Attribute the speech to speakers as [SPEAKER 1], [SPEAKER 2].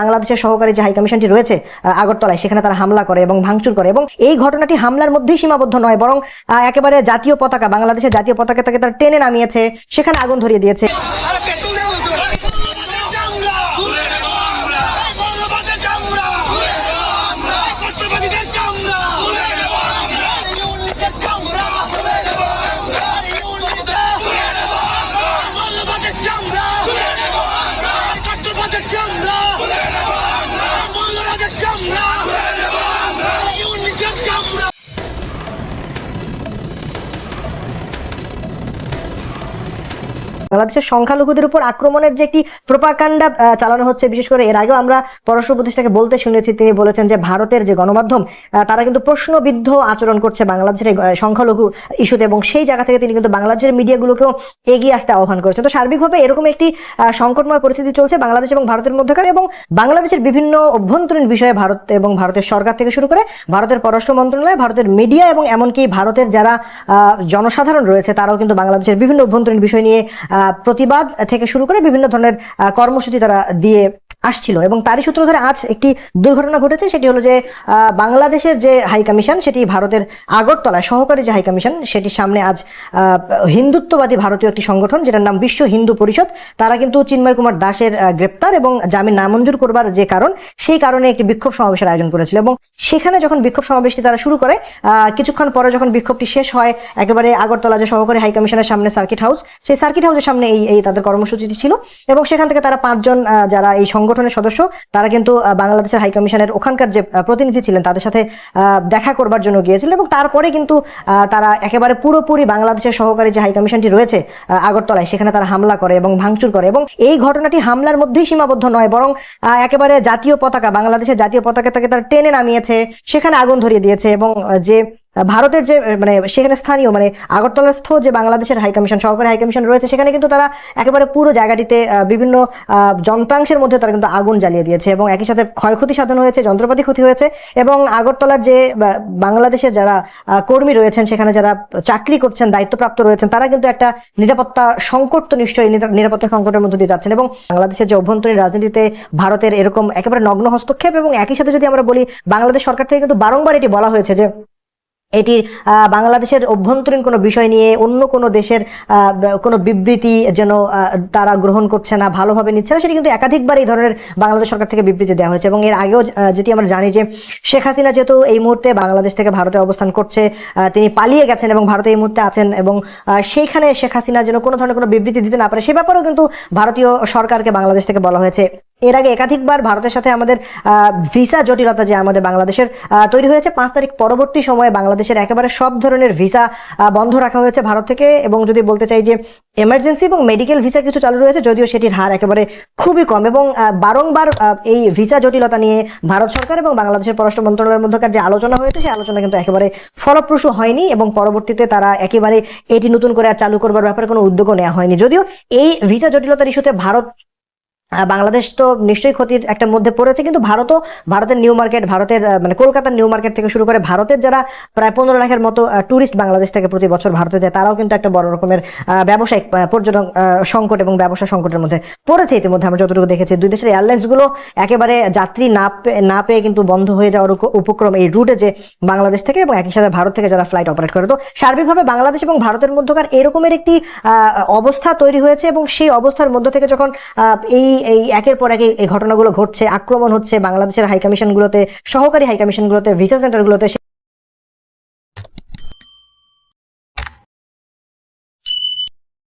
[SPEAKER 1] বাংলাদেশের সহকারী যে হাই হাইকমিশনটি রয়েছে আগরতলায়, সেখানে তারা হামলা করে এবং ভাঙচুর করে এবং এই ঘটনাটি হামলার মধ্যেই সীমাবদ্ধ নয়, বরং একেবারে জাতীয় পতাকা, বাংলাদেশের জাতীয় পতাকা তাকে তার টেনে নামিয়েছে, সেখানে আগুন ধরিয়ে দিয়েছে। বাংলাদেশের সংখ্যালঘুদের উপর আক্রমণের যে একটি প্রপাকাণ্ডা চালানো হচ্ছে, বিশেষ করে এর আগেও আমরা পররাষ্ট্র উপদেষ্টাকে বলতে শুনেছি, তিনি বলেছেন যে ভারতের যে গণমাধ্যম তারা কিন্তু প্রশ্নবিদ্ধ আচরণ করছে বাংলাদেশের সংখ্যালঘু ইস্যুতে এবং সেই জায়গা থেকে তিনি কিন্তু বাংলাদেশের মিডিয়াগুলোকেও এগিয়ে আসতে আহ্বান করেছেন। তো সার্বিকভাবে এরকম একটি সংকটময় পরিস্থিতি চলছে বাংলাদেশ এবং ভারতের মধ্যকার এবং বাংলাদেশের বিভিন্ন অভ্যন্তরীণ বিষয়ে ভারত এবং ভারতের সরকার থেকে শুরু করে ভারতের পররাষ্ট্র মন্ত্রণালয়, ভারতের মিডিয়া এবং এমনকি ভারতের যারা জনসাধারণ রয়েছে, তারাও কিন্তু বাংলাদেশের বিভিন্ন অভ্যন্তরীণ বিষয় নিয়ে প্রতিবাদ থেকে শুরু করে বিভিন্ন ধরনের কর্মসূচি তারা দিয়ে আসছিল এবং তারই সূত্র ধরে আজ একটি দুর্ঘটনা ঘটেছে, সেটি হলো যে বাংলাদেশের যে হাই কমিশন, সেটি ভারতের আগরতলায় সহকারী যে হাই কমিশন, সেটির সামনে আজ হিন্দুত্ববাদী ভারতীয় একটি সংগঠন, যেটার নাম বিশ্ব হিন্দু পরিষদ, তারা কিন্তু চিন্ময় কুমার দাসের গ্রেপ্তার এবং জামিন নামঞ্জুর করবার যে কারণ, সেই কারণে একটি বিক্ষোভ সমাবেশের আয়োজন করেছিল এবং সেখানে যখন বিক্ষোভ সমাবেশটি তারা শুরু করে কিছুক্ষণ পরে যখন বিক্ষোভটি শেষ হয়, একেবারে আগরতলা যে সহকারী হাই কমিশনের সামনে সার্কিট হাউস, সেই সার্কিট হাউসের সামনে এই তাদের কর্মসূচিটি ছিল এবং সেখান থেকে তারা পাঁচজন যারা এই সংগঠনের সদস্য, তারা কিন্তু বাংলাদেশের হাই কমিশনের ওখানকার যে প্রতিনিধি ছিলেন, তাদের সাথে দেখা করবার জন্য গিয়েছিলেন এবং তারপরে কিন্তু তারা একেবারে পুরোপুরি বাংলাদেশের সহকারী যে হাই কমিশনটি রয়েছে আগরতলায়, সেখানে তারা হামলা করে এবং ভাঙচুর করে এবং এই ঘটনাটি হামলার মধ্যেই সীমাবদ্ধ নয়, বরং একেবারে জাতীয় পতাকা, বাংলাদেশের জাতীয় পতাকা তাকে তারা টেনে নামিয়েছে, সেখানে আগুন ধরিয়ে দিয়েছে এবং যে ভারতের যে মানে সেখানে স্থানীয় মানে আগরতলাস্থ যে বাংলাদেশের হাই কমিশন সহকারী হাই কমিশন রয়েছে, সেখানে কিন্তু তারা একেবারে পুরো জায়গাটিতে বিভিন্ন যন্ত্রাংশের মধ্যে তারা কিন্তু আগুন জ্বালিয়ে দিয়েছে এবং একই সাথে ক্ষয়ক্ষতি সাধন হয়েছে, যন্ত্রপাতি ক্ষতি হয়েছে এবং আগরতলার যে বাংলাদেশের যারা কর্মী রয়েছেন, সেখানে যারা চাকরি করছেন, দায়িত্বপ্রাপ্ত রয়েছেন, তারা কিন্তু একটা নিরাপত্তা সংকট তো নিশ্চয়ই নিরাপত্তা সংকটের মধ্যে দিয়ে যাচ্ছেন এবং বাংলাদেশের যে অভ্যন্তরীণ রাজনীতিতে ভারতের এরকম একেবারে নগ্ন হস্তক্ষেপ এবং একই সাথে যদি আমরা বলি বাংলাদেশ সরকার থেকে কিন্তু বারংবার এটি বলা হয়েছে যে এটি বাংলাদেশের অভ্যন্তরীণ কোনো বিষয় নিয়ে অন্য কোনো দেশের কোনো বিবৃতি যেন তারা গ্রহণ করছে না, ভালোভাবে নিচ্ছে না, সেটি কিন্তু একাধিকবার এই ধরনের বাংলাদেশ সরকার থেকে বিবৃতি দেওয়া হয়েছে। এবং এর আগেও যেটি আমরা জানি যে শেখ হাসিনা যেহেতু এই মুহূর্তে বাংলাদেশ থেকে ভারতে অবস্থান করছে তিনি পালিয়ে গেছেন এবং ভারতে এই মুহূর্তে আছেন এবং সেইখানে শেখ হাসিনা যেন কোনো ধরনের কোনো বিবৃতি দিতে না পারে, সে ব্যাপারেও কিন্তু ভারতীয় সরকারকে বাংলাদেশ থেকে বলা হয়েছে। এর আগে একাধিকবার ভারতের সাথে আমাদের ভিসা জটিলতা যে আমাদের বাংলাদেশের তৈরি হয়েছে, পাঁচ তারিখ পরবর্তী সময়ে বাংলাদেশের একেবারে সব ধরনের ভিসা বন্ধ রাখা হয়েছে ভারত থেকে। এবং যদি বলতে চাই যে এমার্জেন্সি এবং মেডিকেল ভিসা কিছু চালু রয়েছে, যদিও সেটির হার একেবারে খুবই কম। এবং বারংবার এই ভিসা জটিলতা নিয়ে ভারত সরকার এবং বাংলাদেশের পররাষ্ট্র মন্ত্রণালয়ের মধ্যকার যে আলোচনা হয়েছে, সেই আলোচনা কিন্তু একেবারে ফলপ্রসূ হয়নি এবং পরবর্তীতে তারা একেবারে এটি নতুন করে আর চালু করবার ব্যাপারে কোনো উদ্যোগও নেওয়া হয়নি। যদিও এই ভিসা জটিলতার ইস্যুতে ভারত বাংলাদেশ তো নিশ্চয়ই ক্ষতির একটা মধ্যে পড়েছে, কিন্তু ভারতও ভারতের নিউ মার্কেট ভারতের মানে কলকাতার নিউ মার্কেট থেকে শুরু করে ভারতের যারা প্রায় পনেরো লাখের মতো ট্যুরিস্ট বাংলাদেশ থেকে প্রতি বছর ভারতে যায়, তারাও কিন্তু একটা বড় রকমের ব্যবসায়িক পর্যটন সংকট এবং ব্যবসা সংকটের মধ্যে পড়েছে ইতিমধ্যে আমরা যতটুকু দেখেছি। দুই দেশের এয়ারলাইন্সগুলো একেবারে যাত্রী না পে- না পেয়ে কিন্তু বন্ধ হয়ে যাওয়ার উপক্রম এই রুটে যে বাংলাদেশ থেকে এবং একই সাথে ভারত থেকে যারা ফ্লাইট অপারেট করে। তো সার্বিকভাবে বাংলাদেশ এবং ভারতের মধ্যকার এরকমের একটি অবস্থা তৈরি হয়েছে এবং সেই অবস্থার মধ্য থেকে যখন এই এই একের পর এক এই- ঘটনাগুলো ঘটছে, আক্রমণ হচ্ছে বাংলাদেশের হাই কমিশনগুলোতে সহকারী হাই কমিশনগুলোতে ভিসা সেন্টারগুলোতে